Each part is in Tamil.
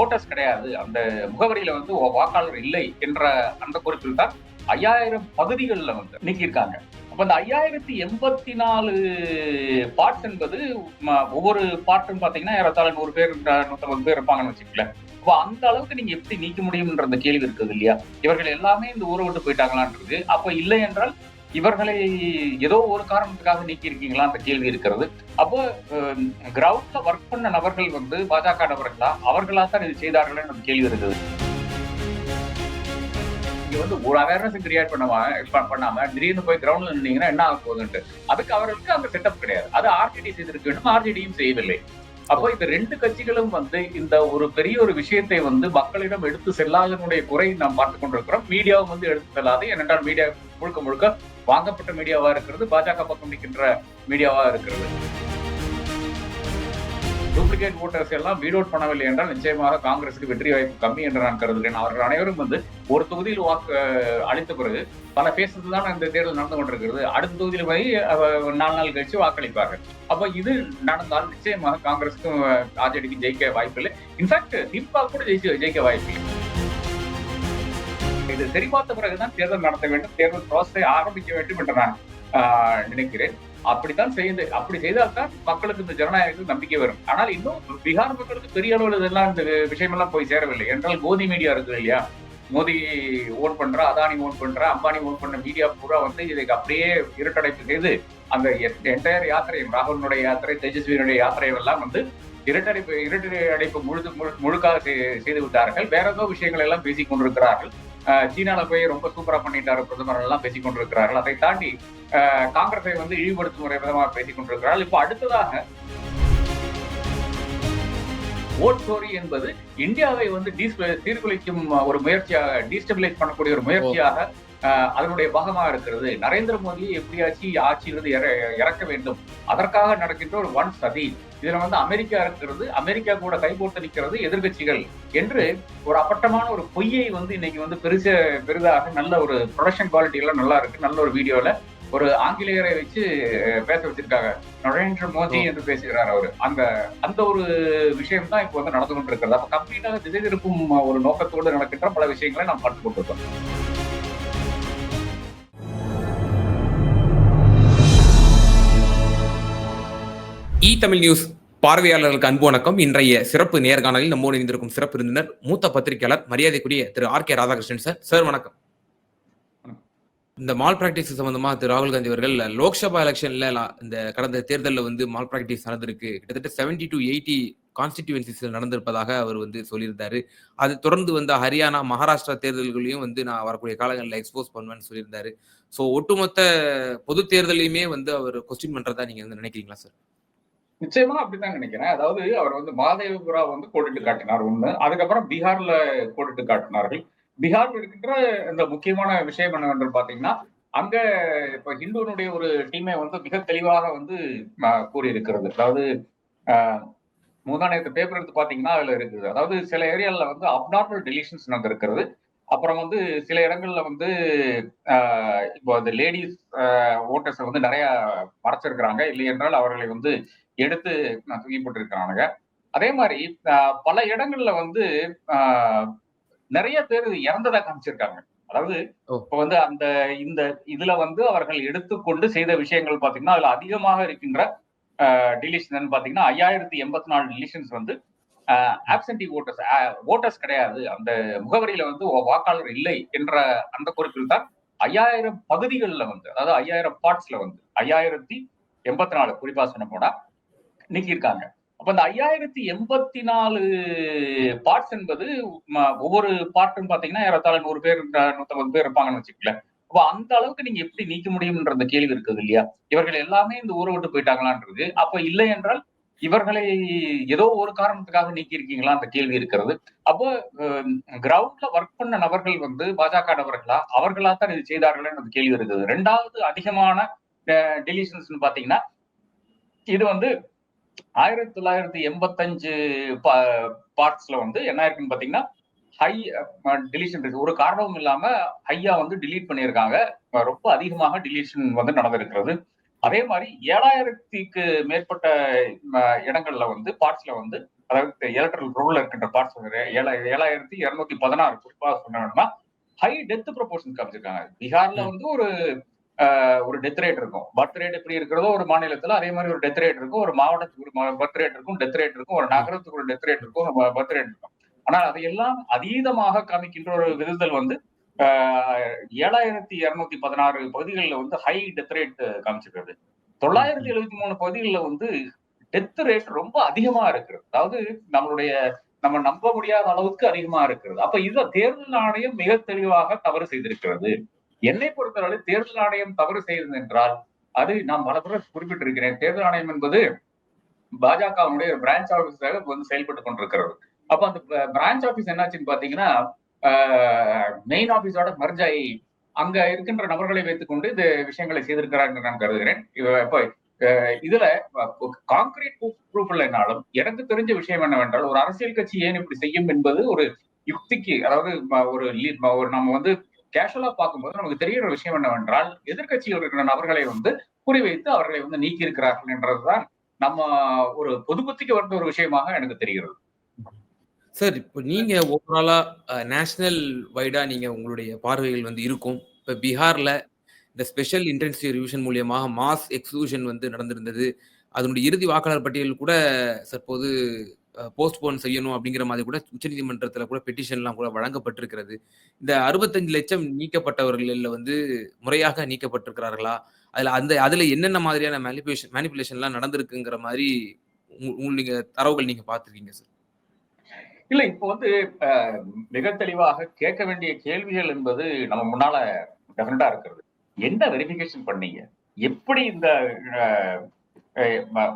ஓட்டர்ஸ் கிடையாது. அந்த முகவரியில வந்து வாக்காளர் இல்லை என்ற அந்த குறிப்பில் தான் ஐயாயிரம் பகுதிகளில் வந்து நீக்கியிருக்காங்க. அப்ப அந்த ஐயாயிரத்தி எண்பத்தி நாலு பாட்ஸ் என்பது ஒவ்வொரு பாட்டும் பாத்தீங்கன்னா ஏறத்தாழ நூறு பேர் நூத்தம்பது பேர் இருப்பாங்கன்னு வச்சுக்கல அப்போ அந்த அளவுக்கு நீங்க எப்படி நீக்க முடியும்ன்ற அந்த கேள்வி இருக்குது இல்லையா? இவர்கள் எல்லாமே இந்த ஊரை விட்டு போயிட்டாங்களான்றது. அப்ப இல்லை என்றால் இவர்களை ஏதோ ஒரு காரணத்துக்காக நீக்கி இருக்கீங்களா அந்த கேள்வி இருக்கிறது. அப்போ கிரவுண்ட்ல ஒர்க் பண்ண நபர்கள் வந்து பாஜக நபர்களா? அவர்களா தான் இது செய்தார்கள் நம்ம கேள்வி இருக்குது. இங்க வந்து ஒரு அவேர்னஸ் கிரியேட் பண்ணுவாங்க பண்ணாம திடீர்னு போய் கிரவுண்ட்ல நின்னீங்கன்னா என்ன ஆக போகுதுன்ட்டு. அதுக்கு அவர்களுக்கு அந்த செட்டப் கிடையாது. அது ஆர்ஜிடி செய்திருக்க வேண்டும். ஆர்ஜிடியும் செய்யவில்லை. அப்போ இந்த ரெண்டு கட்சிகளும் வந்து இந்த ஒரு பெரிய ஒரு விஷயத்தை வந்து மக்களிடம் எடுத்து செல்லாதனுடைய குறை நாம் பார்த்து கொண்டிருக்கிறோம். மீடியாவும் வந்து எடுத்து செல்லாது. ஏனென்றால் மீடியா முழுக்க முழுக்க வாங்கப்பட்ட மீடியாவா இருக்கிறது பாஜக பக்கம் நிற்கின்ற மீடியாவா இருக்கிறது. டூப்ளிகேட் ஓட்டர்ஸ் எல்லாம் வீட் அவுட் பண்ணவில்லை என்றால் நிச்சயமாக காங்கிரசுக்கு வெற்றி வாய்ப்பு கம்மி என்று நான் கருதுகிறேன். அவர்கள் அனைவரும் வந்து ஒரு தொகுதியில் வாக்கு அளித்த பிறகு பல பேசுறது தான் இந்த தேர்தல் நடந்து கொண்டிருக்கிறது. அடுத்த தொகுதியில் போய் நாலு நாள் கழிச்சு வாக்களிப்பார்கள். அப்போ இது நடந்தால் நிச்சயமாக காங்கிரஸுக்கும் ஆர்ஜேடிக்கு ஜெயிக்க வாய்ப்பில்லை இன்ஃபேக்ட் திமுக கூட ஜெயிச்சு ஜெயிக்க வாய்ப்பில்லை இது சரி பார்த்த பிறகுதான் தேர்தல் நடத்த வேண்டும். தேர்தல் ப்ராசஸை ஆரம்பிக்க வேண்டும் என்று நான் நினைக்கிறேன். அப்படித்தான் செய்து அப்படி செய்தால்தான் மக்களுக்கு இந்த ஜனநாயகத்தில் நம்பிக்கை வரும். ஆனால் இன்னும் பீகார் மக்களுக்கு பெரிய அளவில் இதெல்லாம் இந்த விஷயமெல்லாம் போய் சேரவில்லை. என்றால் கோதி மீடியா இருக்குது இல்லையா? மோடி ஓன் பண்ற அதானி ஓன் பண்ற அம்பானி ஓன் பண்ண மீடியா பூரா வந்து இதுக்கு அப்படியே இருட்டடைப்பு செய்து அந்த என்டையர் யாத்திரையும் ராகுலனுடைய யாத்திரை தேஜஸ்வியினுடைய யாத்திரையும் எல்லாம் வந்து இரட்டடைப்பு இரட்டை அடைப்பு முழுது முழு- முழுக்காக செய்து விட்டார்கள். வேற ஏதோ விஷயங்கள் எல்லாம் பேசிக் கொண்டிருக்கிறார்கள். சீனால போய் ரொம்ப சூப்பரா பண்ணிட்டாரு பிரதமர் எல்லாம் பேசிக் கொண்டிருக்கிறார்கள். அதை தாண்டி காங்கிரஸை வந்து இழிவுபடுத்தும் ஒரு விதமாக பேசிக் கொண்டிருக்கிறார்கள். இப்போ அடுத்ததாக ஓட் சோரி என்பது இந்தியாவை வந்து சீர்குலைக்கும் ஒரு முயற்சியாக டீஸ்டபிளைஸ் பண்ணக்கூடிய ஒரு முயற்சியாக அதனுடைய பாகமாக இருக்கிறது. நரேந்திர மோடியை எப்படியாச்சு ஆட்சியிலிருந்து இறக்க வேண்டும். அதற்காக நடக்கின்ற ஒரு ஒன் சதி இதுல வந்து அமெரிக்கா இருக்கிறது அமெரிக்கா கூட கைகோர்த்து நிற்கிறது எதிர்க்கட்சிகள் என்று ஒரு அப்பட்டமான ஒரு பொய்யை வந்து இன்னைக்கு வந்து பெருச பெரிதாக நல்ல ஒரு ப்ரொடக்ஷன் குவாலிட்டி எல்லாம் நல்லா இருக்கு. நல்ல ஒரு வீடியோல ஒரு ஆங்கிலேயரை வச்சு பேச வச்சிருக்காங்க. நரேந்திர மோடி என்று பேசுகிறார் அவரு. அந்த அந்த ஒரு விஷயம் தான் இப்போ வந்து நடந்து கொண்டிருக்கிறது. அப்ப கம்ப்ளீட்டாக திசை திருப்பும் ஒரு நோக்கத்தோடு நடக்கின்ற பல விஷயங்களை நாம் பார்த்து கொண்டிருக்கோம் இ தமிழ் நியூஸ் பார்வையாளர்களுக்கு அன்பு வணக்கம். இன்றைய சிறப்பு நேர்காணலில் நம்மோடு இணைந்திருக்கும் சிறப்பு விருந்தினர் மூத்த பத்திரிகையாளர் மரியாதைக்குரிய Thiru R K Radhakrishnan sir. Sir வணக்கம். இந்த மால் பிராக்டிஸ் சம்பந்தமா திரு ராகுல் காந்தி அவர்கள் லோக்சபா எலெக்ஷன்ல இந்த கடந்த தேர்தலில் வந்து மால் பிராக்டிஸ் நடந்திருக்கு. கிட்டத்தட்ட 70 டு எயிட்டி கான்ஸ்டிடியூன்சிஸில் நடந்திருப்பதாக அவர் வந்து சொல்லியிருந்தாரு. அது தொடர்ந்து வந்த ஹரியானா மகாராஷ்டிரா தேர்தல்களையும் வந்து நான் வரக்கூடிய காலங்களில் எக்ஸ்போஸ் பண்ணுவேன்னு சொல்லியிருந்தாரு. ஸோ ஒட்டுமொத்த பொது தேர்தலையுமே வந்து அவர் கொஸ்டின் பண்றதா நீங்க வந்து நினைக்கிறீங்களா சார்? நிச்சயமா அப்படித்தான் நினைக்கிறேன். அதாவது அவர் வந்து மாதேவபுரா வந்து கோடிட்டு காட்டினார் ஒண்ணு. அதுக்கப்புறம் பீகார்ல கோடிட்டு காட்டினார்கள். பீகார்ல இருக்கின்ற இந்த முக்கியமான விஷயம் என்னவென்று பாத்தீங்கன்னா அங்க இப்ப ஹிந்துனுடைய ஒரு டீமை வந்து மிக தெளிவாக வந்து கூறியிருக்கிறது. அதாவது ஆஹ், முந்தா நேற்று பேப்பர் எடுத்து பாத்தீங்கன்னா அதுல இருக்குது. அதாவது சில ஏரியால வந்து அப்நார்மல் டெலிஷன்ஸ் நடந்திருக்கிறது. அப்புறம் வந்து சில இடங்கள்ல வந்து இப்போ இந்த லேடிஸ் ஓட்டர்ஸை வந்து நிறைய மறைச்சிருக்கிறாங்க. இல்லை என்றால் அவர்களை வந்து எடுத்து தூக்கி போட்டிருக்கிறானுங்க அதே மாதிரி பல இடங்கள்ல வந்து நிறைய பேர் இறந்ததா காமிச்சிருக்காங்க. அதாவது. இப்ப வந்து அந்த இந்த இதுல வந்து அவர்கள் எடுத்துக்கொண்டு செய்த விஷயங்கள் பாத்தீங்கன்னா அதுல அதிகமாக இருக்கின்ற டிலிஷன் பாத்தீங்கன்னா ஐயாயிரத்தி எண்பத்தி நாலு டிலிஷன்ஸ் வந்து ஆப்சன்டி ஓட்டர்ஸ் ஓட்டர்ஸ் கிடையாது. அந்த முகவரியில வந்து வாக்காளர் இல்லை என்ற அந்த குறிப்பில் தான் ஐயாயிரம் பகுதிகளில் வந்து அதாவது ஐயாயிரம் பார்ட்ஸ்ல வந்து ஐயாயிரத்தி எண்பத்தி நாலு குறிப்பா சொன்ன போனா நீக்கியிருக்காங்க. அப்ப அந்த ஐயாயிரத்தி எண்பத்தி நாலு பார்ட்ஸ் என்பது ஒவ்வொரு பார்ட்டும் பாத்தீங்கன்னா ஏறத்தாழ நூறு பேர் நூத்தம்பது பேர் இருப்பாங்கன்னு வச்சுக்கல அப்ப அந்த அளவுக்கு நீங்க எப்படி நீக்க முடியும்ன்ற கேள்வி இருக்குது இல்லையா? இவர்கள் எல்லாமே இந்த ஊரை விட்டு போயிட்டாங்களான்றது. அப்ப இல்லை என்றால் இவர்களை ஏதோ ஒரு காரணத்துக்காக நீக்கி இருக்கீங்களா அந்த கேள்வி இருக்கிறது. அப்போ கிரவுண்ட்ல ஒர்க் பண்ண நபர்கள் வந்து பாஜக நபர்களா? அவர்களா தான் இது செய்தார்கள் அந்த கேள்வி இருக்குது. ரெண்டாவது அதிகமான டெலிஷன்ஸ் பாத்தீங்கன்னா இது வந்து ஆயிரத்தி தொள்ளாயிரத்தி எண்பத்தஞ்சு பார்ட்ஸ்ல வந்து என்ன இருக்குன்னு பாத்தீங்கன்னா ஹை டெலிஷன் இருக்கு. ஒரு காரணமும் இல்லாம ஹையா வந்து டிலீட் பண்ணியிருக்காங்க. ரொம்ப அதிகமாக டிலீஷன் வந்து நடந்திருக்கிறது. அதே மாதிரி ஏழாயிரத்துக்கு மேற்பட்ட இடங்கள்ல வந்து பார்ட்ஸ்ல வந்து அதாவது எலக்ட்ரல் ரோல்ல இருக்கின்ற பார்ட்ஸ் ஏழாயிரத்தி இருநூத்தி பதினாறு குறிப்பாக சொன்னோம்னா ஹை டெத் ப்ரொபோர்ஷன் காமிச்சிருக்காங்க. பீகார்ல வந்து ஒரு ஒரு டெத் ரேட் இருக்கும். பர்த் ரேட் எப்படி இருக்கிறதோ ஒரு மாநிலத்துல அதே மாதிரி ஒரு டெத் ரேட் இருக்கும். ஒரு மாவட்டத்துக்கு ஒரு பர்த் ரேட் இருக்கும் டெத் ரேட் இருக்கும். ஒரு நகரத்துக்கு ஒரு டெத் ரேட் இருக்கும் பர்த் ரேட் இருக்கும். ஆனால் அதையெல்லாம் அதீதமாக காமிக்கின்ற ஒரு விருதல் வந்து ஏழாயிரத்தி இருநூத்தி பதினாறு பகுதிகளில் வந்து ஹை டெத் ரேட் காமிச்சிருக்கிறது தொள்ளாயிரத்தி எழுபத்தி மூணு பகுதிகளில் வந்து டெத் ரேட் ரொம்ப அதிகமா இருக்கிறது. அதாவது நம்மளுடைய நம்ம நம்ப முடியாத அளவுக்கு அதிகமா இருக்கிறது. அப்ப இத தேர்தல் ஆணையம் மிக தெளிவாக தவறு செய்திருக்கிறது. என்னை பொறுத்தவரை தேர்தல் ஆணையம் தவறு செய்தது என்றால் அது நான் பல முறை குறிப்பிட்டிருக்கிறேன். தேர்தல் ஆணையம் என்பது பாஜகவுடைய பிரான்ச் ஆபீஸாக வந்து செயல்பட்டு கொண்டிருக்கிறது. அப்ப அந்த பிரான்ச் ஆபீஸ் என்னாச்சுன்னு பாத்தீங்கன்னா மெயின் ஆபீஸோட மர்ஜாயி அங்க இருக்கின்ற நபர்களை வைத்துக்கொண்டு இந்த விஷயங்களை செய்திருக்கிறார் நான் கருதுகிறேன். இப்போ இதுல காங்கிரீட் ப்ரூஃப் இல்லைனாலும் எனக்கு தெரிஞ்ச விஷயம் என்னவென்றால் ஒரு அரசியல் கட்சி ஏன் இப்படி செய்யும் என்பது ஒரு யுக்திக்கு அதாவது ஒரு ஒரு நம்ம வந்து கேஷுவலா பார்க்கும்போது நமக்கு தெரிகிற விஷயம் என்னவென்றால் எதிர்கட்சியில் இருக்கிற நபர்களை வந்து குறிவைத்து அவர்களை வந்து நீக்கி இருக்கிறார்கள் என்றதுதான் நம்ம ஒரு பொது புத்திக்கு வந்த ஒரு விஷயமாக எனக்கு தெரிகிறது. சார் இப்போ நீங்க ஓவராலா நேஷனல் வைடா நீங்க உங்களுடைய பார்வைகள் வந்து இருக்கும். இப்போ பீகார்ல இந்த ஸ்பெஷல் இன்டென்சிவ் ரிவிஷன் மூலியமாக மாஸ் எக்ஸ்க்ளூஷன் வந்து நடந்திருந்தது. அதனுடைய இறுதி வாக்காளர் பட்டியல் கூட தற்போது போஸ்ட்போன் செய்யணும் அப்படிங்கிற மாதிரி கூட உச்சநீதிமன்றத்தில் கூட பெட்டிஷன்லாம் கூட வழங்கப்பட்டிருக்கிறது. இந்த அறுபத்தஞ்சு லட்சம் நீக்கப்பட்டவர்களில் வந்து முறையாக நீக்கப்பட்டிருக்கிறார்களா? அதில் அந்த அதில் என்னென்ன மாதிரியான மேனிபுலேஷன் மேனிபுலேஷன்லாம் நடந்திருக்குங்கிற மாதிரி நீங்க தரவுகள் நீங்கள் பார்த்துருக்கீங்க சார்? இல்லை இப்போ வந்து மிக தெளிவாக கேட்க வேண்டிய கேள்விகள் என்பது நம்ம முன்னால டெஃபினட்டா இருக்கிறது. என்ன வெரிஃபிகேஷன் பண்ணீங்க? எப்படி இந்த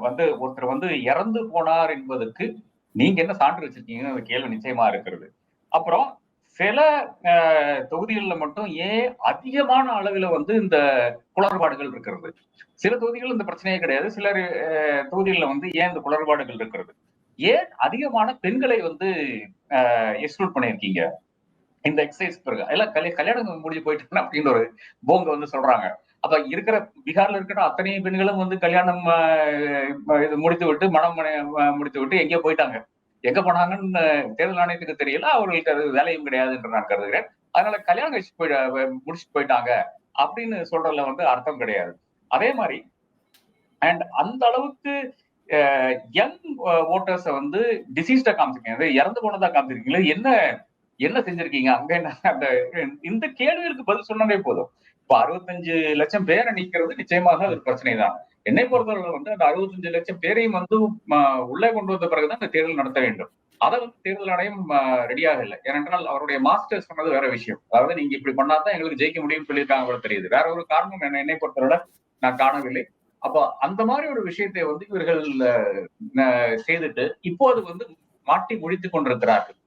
வந்து ஒருத்தர் வந்து இறந்து போனார் என்பதற்கு நீங்க என்ன சான்று வச்சிருக்கீங்கன்னு அந்த கேள்வி நிச்சயமா இருக்கிறது. அப்புறம் சில தொகுதிகளில் மட்டும் ஏன் அதிகமான அளவில் வந்து இந்த குளறுபாடுகள் இருக்கிறது? சில தொகுதிகள் இந்த பிரச்சனையே கிடையாது. சில தொகுதிகளில் வந்து ஏன் இந்த குளறுபாடுகள் இருக்கிறது? ஏன் அதிகமான பெண்களை வந்து எக்ஸ்க்ளூட் பண்ணியிருக்கீங்க? இந்த எக்ஸசைஸ் பிறகு. எல்லாம் கல்ய கல்யாணம் முடிஞ்சு போயிட்டு அப்படின்னு ஒரு போங்க வந்து சொல்றாங்க. அப்ப இருக்கிற பீகார்ல இருக்கிற அத்தனை பெண்களும் வந்து கல்யாணம் இது முடித்து விட்டு மனம் முடித்து விட்டு எங்கேயோ போயிட்டாங்க. எங்க போனாங்கன்னு தேர்தல் ஆணையத்துக்கு தெரியல. அவர்களுக்கு அது வேலையும் கிடையாது என்று நான் கருதுகிறேன். அதனால கல்யாணம் கழிச்சு போய் முடிச்சுட்டு போயிட்டாங்க அப்படின்னு சொல்றதுல வந்து அர்த்தம் கிடையாது. அதே மாதிரி அண்ட் அந்த அளவுக்கு யங் ஓட்டர்ஸை வந்து டிசீஸ்டா காமிச்சிருக்கீங்க. இறந்து போனதா காமிச்சிருக்கீங்களா? என்ன என்ன செஞ்சிருக்கீங்க? அங்க என்ன அந்த இந்த கேள்விகளுக்கு பதில் சொன்னாலே போதும். இப்ப அறுபத்தஞ்சு லட்சம் பேரை நீக்கிறது நிச்சயமாக ஒரு பிரச்சனை தான் என்னை பொறுத்தவரை வந்து அந்த அறுபத்தஞ்சு லட்சம் பேரையும் வந்து உள்ளே கொண்டு வந்த பிறகுதான் இந்த தேர்தல் நடத்த வேண்டும். அதை வந்து தேர்தல் ஆணையம் ரெடியாக இல்லை. ஏனென்றால் அவருடைய மாஸ்டர் சொன்னது வேற விஷயம். அதாவது நீங்க இப்படி பண்ணாதான் எங்களுக்கு ஜெயிக்க முடியும்னு சொல்லியிருக்காங்க கூட தெரியுது. வேற ஒரு காரணம் என்ன என்னை பொறுத்தவரை நான் காணவில்லை. அப்ப அந்த மாதிரி ஒரு விஷயத்தை வந்து இவர்கள் செய்துட்டு இப்போ அது வந்து மாட்டி முடித்து கொண்டிருக்கிறார்கள்.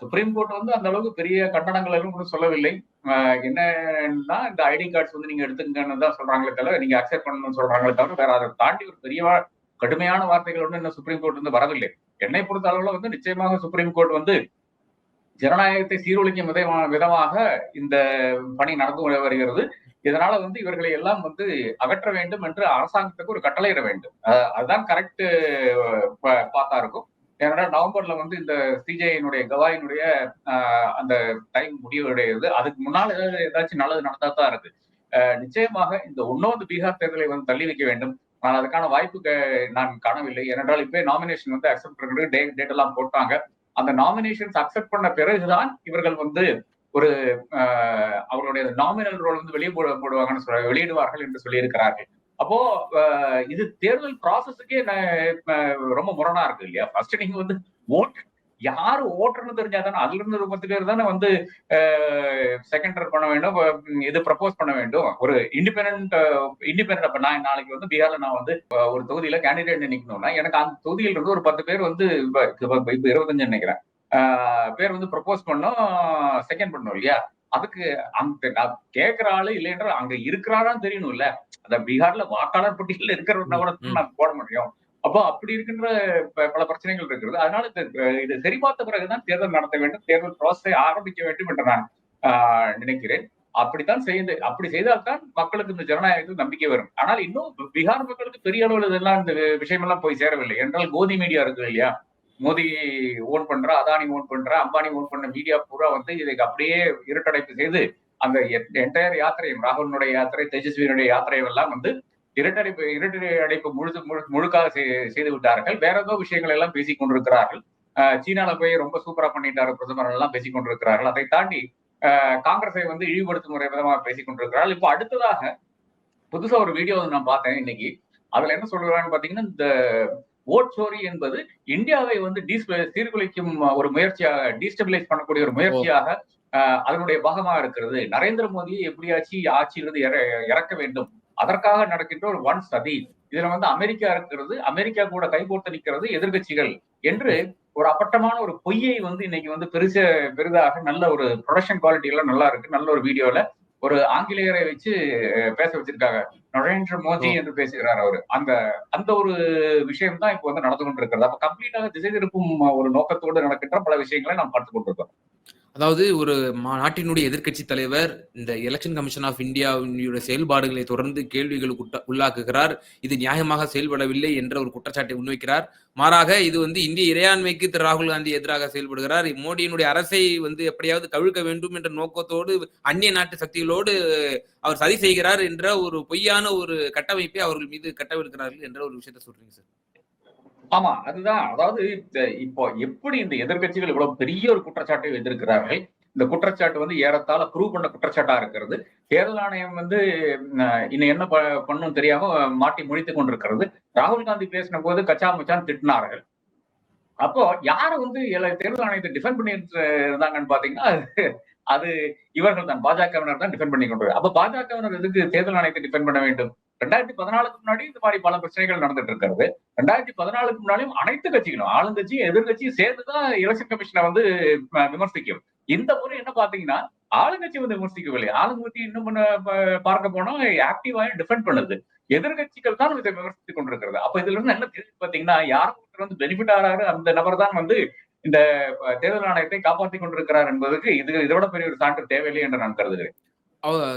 சுப்ரீம் கோர்ட் வந்து அந்த அளவுக்கு பெரிய கட்டணங்கள் எல்லாம் கூட சொல்லவில்லை. என்னன்னா இந்த ஐடி கார்ட்ஸ் வந்து நீங்க எடுத்துக்கன்னு தான் சொல்றாங்களே தவிர நீங்க அக்செப்ட் பண்ணணும்னு சொல்றாங்களே தவிர வேற அதை தாண்டி ஒரு பெரிய கடுமையான வார்த்தைகள் ஒன்று இன்னும் சுப்ரீம் கோர்ட் வந்து வரவில்லை. என்னை பொறுத்த அளவுல வந்து நிச்சயமாக சுப்ரீம் கோர்ட் வந்து ஜனநாயகத்தை சீரொழிக்கும் விதமாக இந்த பணி நடந்து வருகிறது. இதனால வந்து இவர்களை எல்லாம் வந்து அகற்ற வேண்டும் என்று அரசாங்கத்துக்கு ஒரு கட்டளையிட வேண்டும். அதுதான் கரெக்ட் பார்த்தா இருக்கும். ஏன்னா நவம்பர்ல வந்து இந்த சிஜேயினுடைய கவாயினுடைய அந்த டைம் முடிவுடையது அதுக்கு முன்னால் ஏதாச்சும் நல்லது நடந்தா தான் இருக்கு. நிச்சயமாக இந்த ஒன்னொன்று பீகார் தேர்தலை வந்து தள்ளி வைக்க வேண்டும். ஆனால் அதுக்கான வாய்ப்பு நான் காணவில்லை. ஏனென்றால் இப்போ நாமினேஷன் வந்து அக்செப்ட் பண்ணுறது டே டேட் எல்லாம் போட்டாங்க. அந்த நாமினேஷன்ஸ் அக்செப்ட் பண்ண பிறகுதான் இவர்கள் வந்து ஒரு அவருடைய நாமினல் ரோல் வந்து வெளியே போட போடுவாங்கன்னு சொல்ல வெளியிடுவார்கள் என்று சொல்லியிருக்கிறார்கள். அப்போ இது தேர்தல் ப்ராசஸுக்கே ரொம்ப முரணா இருக்கு இல்லையா? ஃபர்ஸ்ட் நீங்க வந்து ஓட் யாரு ஓட்டுறன்னு தெரிஞ்சாதானே அதுல இருந்து ஒரு பத்து பேர் தானே வந்து செகண்டர் பண்ண வேண்டும். இது ப்ரப்போஸ் பண்ண வேண்டும். ஒரு இண்டிபெண்ட் இண்டிபெண்ட் அப்ப நான் நாளைக்கு வந்து பீகார்ல நான் வந்து ஒரு தொகுதியில கேண்டிடேட் நிக்கணும்னா எனக்கு அந்த தொகுதியில இருந்து ஒரு பத்து பேர் வந்து இப்ப இருபத்தஞ்சு நினைக்கிறேன். பேர் வந்து ப்ரப்போஸ் பண்ணோம் செகண்ட் பண்ணும் இல்லையா? அதுக்கு அந்த கேட்கிற ஆளு இல்லைன்ற அங்க இருக்கிறாரான்னு தெரியணும்ல. அந்த பீகார்ல வாக்காளர் பட்டியல இருக்கிற கூட நான் போட முடியும். அப்போ அப்படி இருக்கின்ற பல பிரச்சனைகள் இருக்கிறது. அதனால இது சரி பார்த்த பிறகுதான் தேர்தல் நடத்த வேண்டும் தேர்தல் ப்ராசஸை ஆரம்பிக்க வேண்டும் என்று நான் நினைக்கிறேன். அப்படித்தான் செய்து அப்படி செய்தால்தான் மக்களுக்கு இந்த ஜனநாயகத்தில் நம்பிக்கை வரும். ஆனால் இன்னும் பீகார் மக்களுக்கு பெரிய அளவில் இதெல்லாம் இந்த விஷயம் எல்லாம் போய் சேரவில்லை. என்றால் கோதி மீடியா இருக்கு இல்லையா? மோடி ஓன் பண்ற அதானி ஓன் பண்ற அம்பானி ஓன் பண்ண மீடியா பூரா வந்து இதுக்கு அப்படியே இருட்டடைப்பு செய்து அந்த என்டையர் யாத்திரையும் ராகுலனுடைய யாத்திரை தேஜஸ்வியினுடைய யாத்திரையும் எல்லாம் வந்து இரட்டடைப்பு இரட்டை அடைப்பு முழுது முழு- முழுக்காக செய்து விட்டார்கள். வேற ஏதோ விஷயங்கள் எல்லாம் பேசிக் கொண்டிருக்கிறார்கள். சீனால போய் ரொம்ப சூப்பரா பண்ணிட்டாரு பிரதமர் எல்லாம் பேசிக் கொண்டிருக்கிறார்கள். அதை தாண்டி ஆஹ் காங்கிரஸை வந்து இழிவுபடுத்தும் முறை விதமாக பேசிக் கொண்டிருக்கிறார்கள் இப்போ அடுத்ததாக புதுசா ஒரு வீடியோ நான் பார்த்தேன் இன்னைக்கு. அதுல என்ன சொல்றாங்கன்னு பாத்தீங்கன்னா இந்த ஓட் சோரி என்பது இந்தியாவை வந்து டீஸ்- சீர்குலைக்கும் ஒரு முயற்சியாக டீஸ்டபிளைஸ் பண்ணக்கூடிய ஒரு முயற்சியாக அதனுடைய பாகமாக இருக்கிறது. நரேந்திர மோடியை எப்படியாச்சு ஆட்சியிலிருந்து இறக்க வேண்டும். அதற்காக நடக்கின்ற ஒரு ஒன் சதி இதுல வந்து அமெரிக்கா இருக்கிறது. அமெரிக்கா கூட கைகோர்த்து நிற்கிறது எதிர்க்கட்சிகள் என்று ஒரு அப்பட்டமான ஒரு பொய்யை வந்து இன்னைக்கு வந்து பெருச பெரிதாக நல்ல ஒரு ப்ரொடக்ஷன் குவாலிட்டி எல்லாம் நல்லா இருக்கு. நல்ல ஒரு வீடியோல ஒரு ஆங்கிலேயரை வச்சு பேச வச்சிருக்காங்க. நரேந்திர மோடி ஓ. என்று பேசுகிறார் அவரு. அந்த அந்த ஒரு விஷயம் தான் இப்போ வந்து நடந்து கொண்டிருக்கிறது. அப்ப கம்ப்ளீட்டாக திசை திருப்பும் ஒரு நோக்கத்தோடு நடக்கின்ற பல விஷயங்களை நாம் பார்த்து கொண்டிருக்கோம் அதாவது ஒரு மா- நாட்டினுடைய எதிர்க்கட்சி தலைவர் இந்த எலெக்ஷன் கமிஷன் ஆஃப் இந்தியாவினுடைய செயல்பாடுகளை தொடர்ந்து கேள்விகளுக்கு உள்ளாக்குகிறார். இது நியாயமாக செயல்படவில்லை என்ற ஒரு குற்றச்சாட்டை முன்வைக்கிறார். மாறாக இது வந்து இந்திய இறையாண்மைக்கு திரு ராகுல் காந்தி எதிராக செயல்படுகிறார். மோடியினுடைய அரசை வந்து எப்படியாவது கவிழ்க்க வேண்டும் என்ற நோக்கத்தோடு அந்நிய நாட்டு சக்திகளோடு அவர் சதி செய்கிறார் என்ற ஒரு பொய்யான ஒரு கட்டமைப்பை அவர்கள் மீது கட்டவிழ்க்கிறார்கள் என்ற ஒரு விஷயத்தை சொல்றீங்க சார். ஆமா அதுதான். அதாவது இந்த- இப்போ எப்படி இந்த எதிர்க்கட்சிகள் இவ்வளவு பெரிய ஒரு குற்றச்சாட்டை எதிர்க்கிறார்கள்? இந்த குற்றச்சாட்டு வந்து ஏறத்தாழ ப்ரூவ் பண்ண குற்றச்சாட்டா இருக்கிறது. தேர்தல் ஆணையம் வந்து இன்னும் என்ன ப- பண்ணும் தெரியாம மாட்டி முடித்துக் கொண்டிருக்கிறது. ராகுல் காந்தி பேசின போது கச்சா மச்சான் திட்டினார்கள். அப்போ யாரு வந்து தேர்தல் ஆணையத்தை டிஃபெண்ட் பண்ணி இருந்தாங்கன்னு பாத்தீங்கன்னா அது- அது இவர்கள் தான். பாஜகவினர் தான் டிஃபெண்ட் பண்ணி கொண்டு அப்ப பாஜகவினர் எதுக்கு தேர்தல் ஆணையத்தை டிஃபெண்ட் பண்ண வேண்டும்? ரெண்டாயிரத்தி பதினாலுக்கு முன்னாடி இந்த மாதிரி பல பிரச்சனைகள் நடந்துட்டு இருக்கிறது. ரெண்டாயிரத்தி பதினாலுக்கு முன்னாடியும் அனைத்து கட்சிகளும் ஆளுங்கட்சியும் எதிர்கட்சியும் சேர்ந்துதான் எலெக்ஷன் கமிஷனை வந்து விமர்சிக்கும். இந்த முறை என்ன பாத்தீங்கன்னா ஆளுங்கட்சி வந்து விமர்சிக்கவில்லை. ஆளுங்கட்சி இன்னும் பார்க்க போனா ஆக்டிவாக டிஃபெண்ட் பண்ணுது. எதிர்கட்சிகள் தான் இதை விமர்சித்துக் கொண்டிருக்கிறது. அப்ப இதுல இருந்து என்ன தெரியுது பாத்தீங்கன்னா யாரும் ஒருத்தர் வந்து பெனிஃபிட் ஆறாரு அந்த நபர் தான் வந்து இந்த தேர்தல் ஆணையத்தை காப்பாற்றிக் கொண்டிருக்கிறார் என்பதற்கு இது இதோட பெரிய ஒரு சான்று தேவையில்லை என்று நான் கருதுகிறேன்.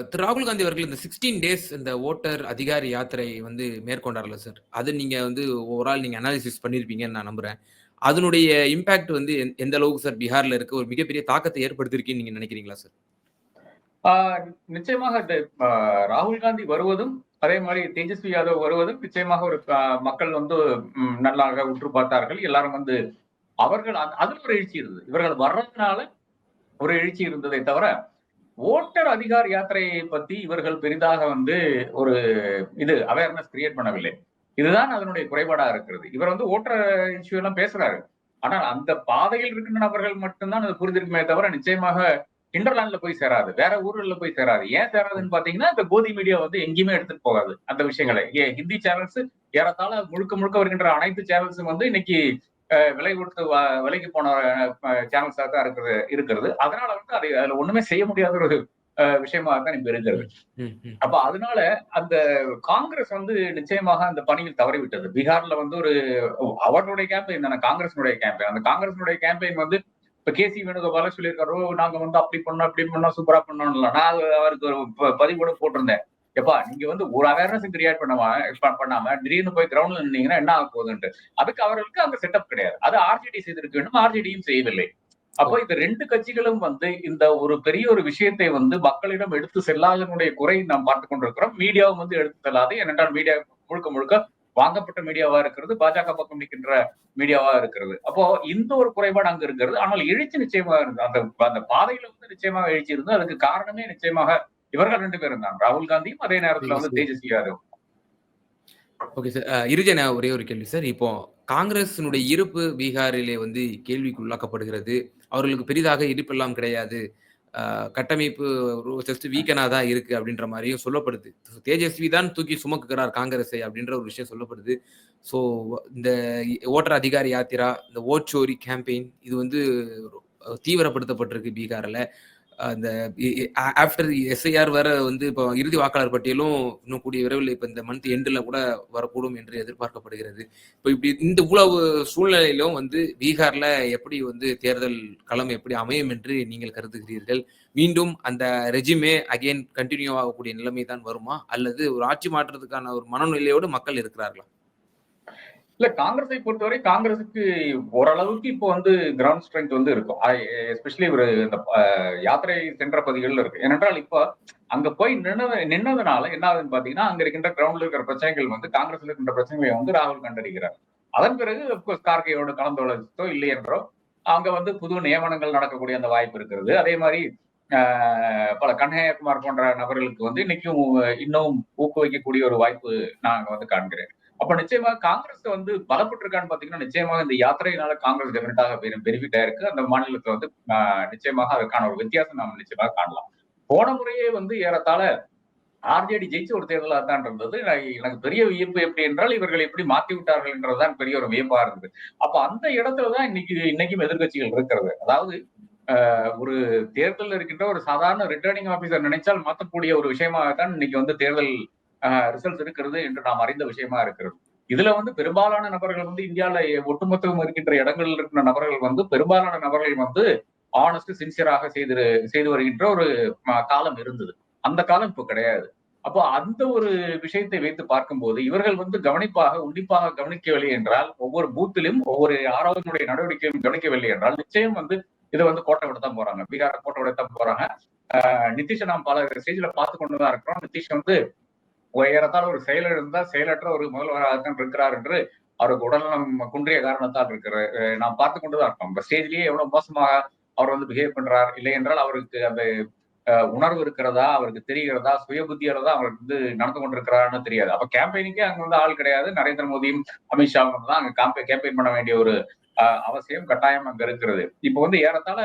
திரு ராகுல் காந்தி அவர்கள் இந்த சிக்ஸ்டீன் டேஸ் இந்த ஓட்டர் அதிகாரி யாத்திரை வந்து மேற்கொண்டார்ல சார் அது நீங்க வந்து ஓவரால் நீங்க அனாலிசிஸ் பண்ணிருப்பீங்கன்னு நான் நம்புறேன். அதனுடைய இம்பாக்ட் வந்து எந்த- எந்த அளவுக்கு சார் பீகார்ல இருக்கு? ஒரு மிகப்பெரிய தாக்கத்தை ஏற்படுத்திருக்கீன்னு நீங்க நினைக்கிறீங்களா சார் ஆஹ் நிச்சயமாக ராகுல் காந்தி வருவதும் அதே மாதிரி தேஜஸ்வி யாதவ் வருவதும் நிச்சயமாக ஒரு மக்கள் வந்து நல்லாக உற்று பார்த்தார்கள் எல்லாரும் வந்து அவர்கள் அது- அதுல ஒரு எழுச்சி இருந்தது. இவர்கள் வர்றதுனால ஒரு எழுச்சி இருந்ததை தவிர ஓட்டர் அதிகார் யாத்திரையை பத்தி இவர்கள் பெரிதாக வந்து ஒரு இது அவேர்னஸ் கிரியேட் பண்ணவில்லை. இதுதான் அதனுடைய குறைபாடா இருக்கிறது. இவர் வந்து ஓட்டர் இஷ்யூ எல்லாம் பேசுறாரு. ஆனால் அந்த பாதையில் இருக்கின்ற நபர்கள் மட்டும்தான் அது புரிந்திருக்குமே தவிர நிச்சயமாக இன்டர்லாண்ட்ல போய் சேராது. வேற ஊர்கள்ல போய் சேராது. ஏன் சேராதுன்னு பாத்தீங்கன்னா இந்த கோதி மீடியா வந்து எங்கேயுமே எடுத்துட்டு போகாது. அந்த விஷயங்களை. ஏ- ஹிந்தி சேனல்ஸ் ஏறத்தாழ முழுக்க முழுக்க வருகின்ற அனைத்து சேனல்ஸும் வந்து இன்னைக்கு விலை கொடுத்து விலைக்கு போன சேனல்ஸாக தான் இருக்கிறது இருக்கிறது. அதனால வந்து அதை அதுல ஒண்ணுமே செய்ய முடியாத ஒரு விஷயமா தான் இப்ப இருக்கிறது. அப்ப அதனால அந்த காங்கிரஸ் வந்து நிச்சயமாக அந்த பணியில் தவறிவிட்டது. பீகார்ல வந்து ஒரு அவர்களுடைய கேம்பெயின் தானே காங்கிரஸினுடைய கேம்பெயின் அந்த காங்கிரஸினுடைய கேம்பெயின் வந்து இப்ப கே சி வேணுகோபால சொல்லியிருக்காரு "ஓ, நாங்க வந்து அப்படி பண்ணோம் இப்படி பண்ணோம் சூப்பரா பண்ணோம்ல நான் அவருக்கு ஒரு பதிவு கூட போட்டிருந்தேன். எப்பா நீங்க வந்து ஒரு அவேர்னஸ் கிரியேட் பண்ணாம பண்ணாம திடீர்னு போய் கிரவுண்ட்ல நின்னீங்கன்னா என்ன ஆக போகுதுன்ட்டு. அதுக்கு அவர்களுக்கு அந்த செட்டப் கிடையாது. அது ஆர்ஜேடி செய்திருக்க வேண்டும் ஆர்ஜேடியும் செய்யவில்லை. அப்போ இந்த ரெண்டு கட்சிகளும் வந்து இந்த ஒரு பெரிய ஒரு விஷயத்தை வந்து மக்களிடம் எடுத்து செல்லாதனுடைய குறை நாம் பார்த்து கொண்டிருக்கிறோம். மீடியாவும் வந்து எடுத்து செல்லாது. ஏனென்றால் மீடியா முழுக்க முழுக்க வாங்கப்பட்ட மீடியாவா இருக்கிறது பாஜக பக்கம் நிற்கின்ற மீடியாவா இருக்கிறது. அப்போ இந்த ஒரு குறைபாடு அங்க இருக்கிறது. ஆனால் எழுச்சி நிச்சயமாக இருந்து அந்த அந்த பாதையில வந்து நிச்சயமாக எழுச்சி இருந்து அதுக்கு காரணமே நிச்சயமாக இவர்கள் ரெண்டு பேரும் தான். ராகுல் காந்தியும் அதே நேரத்துல வந்து தேஜஸ்வி யாதவ். Okay sir. நான் ஒரே ஒரு கேள்வி சார். இப்போ காங்கிரசினுடைய இருப்பு பீகாரிலே வந்து கேள்விக்கு உள்ளாக்கப்படுகிறது. அவர்களுக்கு பெரிதாக இருப்பெல்லாம் கிடையாது. கட்டமைப்பு ஜஸ்ட் வீக்கனா தான் இருக்கு அப்படின்ற மாதிரியும் சொல்லப்படுது. தேஜஸ்வி தான் தூக்கி சுமக்குகிறார் காங்கிரஸை அப்படின்ற ஒரு விஷயம் சொல்லப்படுது. ஸோ இந்த ஓட்டர் அதிகாரி யாத்திரா இந்த ஓட் சோரி கேம்பெயின் இது வந்து தீவிரப்படுத்தப்பட்டிருக்கு பீகார்ல. அந்த ஆஃப்டர் எஸ்ஐஆர் வேற வந்து இப்போ இறுதி வாக்காளர் பட்டியலும் இன்னும் கூடிய விரைவில் இப்போ இந்த மந்த் எண்டில் கூட வரக்கூடும் என்று எதிர்பார்க்கப்படுகிறது. இப்போ இப்படி இந்த இவ்வளவு சூழ்நிலையிலும் வந்து பீகார்ல எப்படி வந்து தேர்தல் களம் எப்படி அமையும் என்று நீங்கள் கருதுகிறீர்கள்? மீண்டும் அந்த ரெஜிமே அகைன் கண்டினியூ ஆகக்கூடிய நிலைமை தான் வருமா? அல்லது ஒரு ஆட்சி மாற்றத்துக்கான ஒரு மனநிலையோடு மக்கள் இருக்கிறார்களா? இல்ல காங்கிரஸை பொறுத்தவரை காங்கிரஸுக்கு ஓரளவுக்கு இப்போ வந்து கிரவுண்ட் ஸ்ட்ரென்த் வந்து இருக்கும். எஸ்பெஷலி ஒரு இந்த யாத்திரை சென்ற பகுதிகளில் இருக்கு. ஏனென்றால் இப்போ அங்க போய் நின்னது நின்னதுனால என்ன ஆகுதுன்னு பாத்தீங்கன்னா அங்க இருக்கின்ற கிரவுண்ட்ல இருக்கிற பிரச்சனைகள் வந்து காங்கிரஸ்ல இருக்கின்ற பிரச்சனைகளை வந்து ராகுல் கண்டறிகிறார். அதன் பிறகு அப்கோர்ஸ் கார்கேயோட கலந்துள்ளதோ இல்லை என்றோ அங்க வந்து புது நியமனங்கள் நடக்கக்கூடிய அந்த வாய்ப்பு இருக்கிறது. அதே மாதிரி பல கண்ணையகுமார் போன்ற நபர்களுக்கு வந்து இன்னைக்கும் இன்னும் ஊக்குவிக்கக்கூடிய ஒரு வாய்ப்பு நான் அங்க வந்து காண்கிறேன். அப்ப நிச்சயமா காங்கிரஸ் வந்து பலப்பட்டிருக்கான்னு பாத்தீங்கன்னா நிச்சயமாக இந்த யாத்திரையினால காங்கிரஸ் டெஃபினட்டாக பெனிஃபிட் ஆயிருக்கு அந்த மாநிலத்துல வந்து ஆஹ், நிச்சயமாக அதற்கான ஒரு வித்தியாசம் நாம் நிச்சயமாக காணலாம். போன முறையே வந்து ஏறத்தாழ ஆர்ஜேடி ஜெயிச்ச ஒரு தேர்தலாக தான் இருந்தது. நான் எனக்கு பெரிய வியப்பு எப்படி என்றால் இவர்கள் எப்படி மாத்தி விட்டார்கள் என்றதுதான் பெரிய ஒரு வியப்பா இருந்தது. அப்ப அந்த இடத்துலதான் இன்னைக்கு இன்னைக்கும் எதிர்க்கட்சிகள் இருக்கிறது. அதாவது ஆஹ், ஒரு தேர்தலில் இருக்கின்ற ஒரு சாதாரண ரிட்டர்னிங் ஆபீசர் நினைச்சால் மாற்றக்கூடிய ஒரு விஷயமாக தான் இன்னைக்கு வந்து தேர்தல் ரிசல்ட்ஸ் இருக்கிறது என்று நாம் அறிந்த விஷயமா இருக்கிறது. இதுல வந்து பெரும்பாலான நபர்கள் வந்து இந்தியால ஒட்டுமொத்தம் இருக்கின்ற இடங்களில் இருக்கிற நபர்கள் வந்து பெரும்பாலான நபர்கள் வந்து ஆனஸ்ட் சின்சியராக செய்து செய்து வருகின்ற ஒரு காலம் இருந்தது. அந்த காலம் இப்போ கிடையாது. அப்போ அந்த ஒரு விஷயத்தை வைத்து பார்க்கும்போது இவர்கள் வந்து கவனிப்பாக உன்னிப்பாக கவனிக்கவில்லை என்றால் ஒவ்வொரு பூத்திலும் ஒவ்வொரு ஆரோக்கியனுடைய நடவடிக்கையும் கவனிக்கவில்லை என்றால் நிச்சயம் வந்து இதை வந்து கோட்டை விட தான் போறாங்க. பீகார கோட்டை விட தான் போறாங்க. ஆஹ் நிதிஷை நாம் பல ஸ்டேஜ்ல பார்த்து கொண்டு தான் இருக்கிறோம். நிதிஷ் வந்து உயரத்தால் ஒரு செயலர் இருந்தால் செயலற்ற ஒரு முதல்வராகத்தான் இருக்கிறார் என்று அவருக்கு உடல்நலம் குன்றிய காரணத்தால் இருக்கிற நாம் பார்த்து கொண்டுதான் இருக்கோம். இந்த ஸ்டேஜ்லயே எவ்வளவு மோசமாக அவர் வந்து பிஹேவ் பண்றார் இல்லை என்றால் அவருக்கு அந்த உணர்வு இருக்கிறதா அவருக்கு தெரிகிறதா சுய புத்தியோட தான் அவருக்கு வந்து நடந்து கொண்டிருக்கிறாருன்னு தெரியாது. அப்ப கேம்பெயினுக்கே அங்க வந்து ஆள் கிடையாது. நரேந்திர மோடியும் அமித்ஷாவும் தான் அங்க கேம்பெயின் பண்ண வேண்டிய ஒரு அஹ், அவசியம் கட்டாயம் அங்க இருக்கிறது. இப்போ வந்து ஏறத்தாழ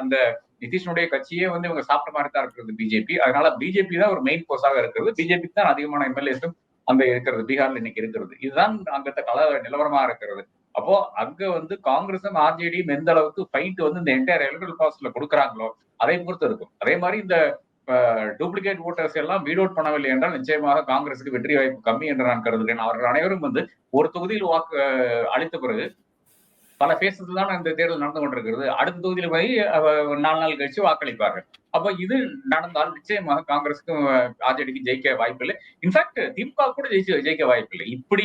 அந்த நிதிஷனுடைய கட்சியே வந்து இவங்க சாப்பிட்ட மாதிரி தான் இருக்கிறது பிஜேபி அதனால பிஜேபி தான் ஒரு மெயின் போர்ஸாக இருக்கிறது. பிஜேபி தான் அதிகமான எம்எல்ஏஸும் அங்க இருக்கிறது. பீகார்ல இன்னைக்கு இருக்கிறது. இதுதான் அங்கத்த கல நிலவரமா இருக்கிறது. அப்போ அங்க வந்து காங்கிரஸும் ஆர்ஜேடியும் எந்த அளவுக்கு ஃபைட் வந்து இந்த என்டையர் எலக்ட்ரல் ப்ராசஸ்ல கொடுக்குறாங்களோ அதை பொறுத்து இருக்கும். அதே மாதிரி இந்த டூப்ளிகேட் ஓட்டர்ஸ் எல்லாம் வீட் அவுட் பண்ணவில்லை என்றால் நிச்சயமாக காங்கிரஸுக்கு வெற்றி வாய்ப்பு கம்மி என்று நான் கருதுகிறேன். அவர்கள் அனைவரும் வந்து ஒரு தொகுதியில் வாக்கு அளித்த பிறகு பல பேசஸ் தான் இந்த தேர்தல் நடந்து கொண்டிருக்கிறது. அடுத்த தொகுதியில் போய் நாலு நாள் கழிச்சு வாக்களிப்பார்கள். அப்போ இது நடந்தால் நிச்சயமாக காங்கிரஸுக்கும் ஆர்ஜேடிக்கு ஜெயிக்க வாய்ப்பில்லை. இன்ஃபேக்ட் திமுக கூட ஜெயிச்சு ஜெயிக்க வாய்ப்பில்லை. இப்படி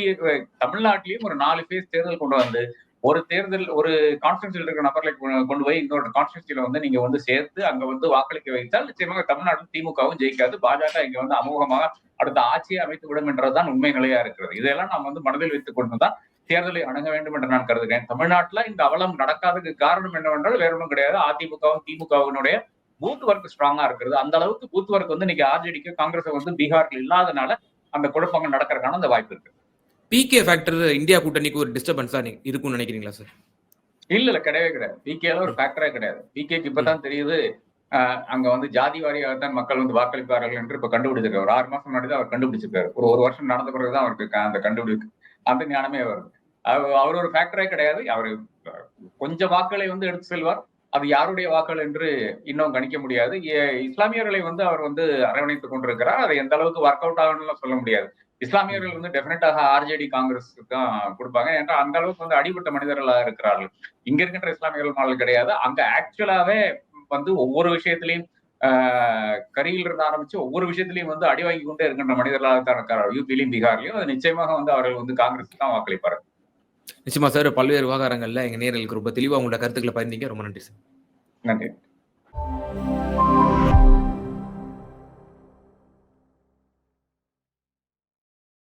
தமிழ்நாட்டிலையும் ஒரு நாலு பேஸ் தேர்தல் கொண்டு வந்து ஒரு தேர்தல் ஒரு கான்ஸ்டன்சியில் இருக்கிற நபர்களை கொண்டு போய் இன்னொரு கான்ஸ்டன்சியில வந்து நீங்க வந்து சேர்த்து அங்க வந்து வாக்களிக்க வைத்தால் நிச்சயமாக தமிழ்நாட்டில் திமுகவும் ஜெயிக்காது. பாஜக இங்க வந்து அமோகமாக அடுத்த ஆட்சியை அமைத்து விடும் என்றதுதான் உண்மை நிலையா இருக்கிறது. இதெல்லாம் நாம் வந்து மனதில் வைத்துக் கொண்டுதான் தேர்தலை அணுக வேண்டும் என்று நான் கருதுகிறேன். தமிழ்நாட்டுல இந்த அவலம் நடக்காததுக்கு காரணம் என்னவென்றால் வேற ஒன்றும் கிடையாது. அதிமுகவும் திமுகவினுடைய பூத் ஒர்க் ஸ்ட்ராங்கா இருக்கிறது. அந்த அளவுக்கு பூத் ஒர்க் வந்து இன்னைக்கு ஆர்ஜேடிக்கு காங்கிரஸ் வந்து பீகார்ல இல்லாதனால அந்த குழப்பங்கள் நடக்கிறதுக்கான அந்த வாய்ப்பு இருக்கு. பிகே ஃபேக்டர் இந்தியா கூட்டணிக்கு ஒரு டிஸ்டர்பன்ஸா இருக்கும்னு நினைக்கிறீங்களா சார் இல்ல இல்ல கிடையவே கிடையாது. பிகேல ஒரு ஃபேக்டரே கிடையாது. பிகேக்கு இப்பதான் தெரியுது அங்க வந்து ஜாதி வாரியாகத்தான் மக்கள் வந்து வாக்களிப்பார்கள் என்று இப்ப கண்டுபிடிச்சிருக்காரு. ஒரு ஆறு மாசம் முன்னாடி தான் அவர் கண்டுபிடிச்சிருக்காரு. ஒரு ஒரு வருஷம் நடந்த பிறகுதான் அவருக்கு க- அந்த கண்டுபிடிக்கு அந்த ஞானமே வருது. அவர் அவர் ஒரு ஃபேக்டரே கிடையாது. அவர் கொஞ்சம் வாக்களை வந்து எடுத்து செல்வார். அது யாருடைய வாக்கள் என்று இன்னும் கணிக்க முடியாது. ஏ- இஸ்லாமியர்களை வந்து அவர் வந்து அரவணைத்துக் கொண்டிருக்கிறார். அதை எந்த அளவுக்கு ஒர்க் அவுட் ஆகும்னு சொல்ல முடியாது. இஸ்லாமியர்கள் வந்து டெஃபினட்டாக ஆர்ஜேடி காங்கிரஸ் தான் கொடுப்பாங்க. ஏன்னா அந்த அளவுக்கு வந்து அடிபட்ட மனிதர்களாக இருக்கிறார்கள். இங்க இருக்கின்ற இஸ்லாமியர்கள் மாடல் கிடையாது. அங்க ஆக்சுவலாவே வந்து ஒவ்வொரு விஷயத்திலையும் ஆஹ் கரியில் இருந்து ஆரம்பிச்சு ஒவ்வொரு விஷயத்திலையும் வந்து அடி வாங்கி கொண்டே இருக்கின்ற மனிதர்களாக தான் இருக்கிறார் யூபிலையும் பீகார்லயும். அது நிச்சயமாக வந்து அவர்கள் வந்து காங்கிரஸ் தான் வாக்களிப்பார் நிச்சயமா சார் பல்வேறு விவகாரங்கள்ல எங்க நேரலுக்கு ரொம்ப தெளிவா உங்களோட கருத்துக்களை பயந்தீங்க ரொம்ப நன்றி சார். நன்றி.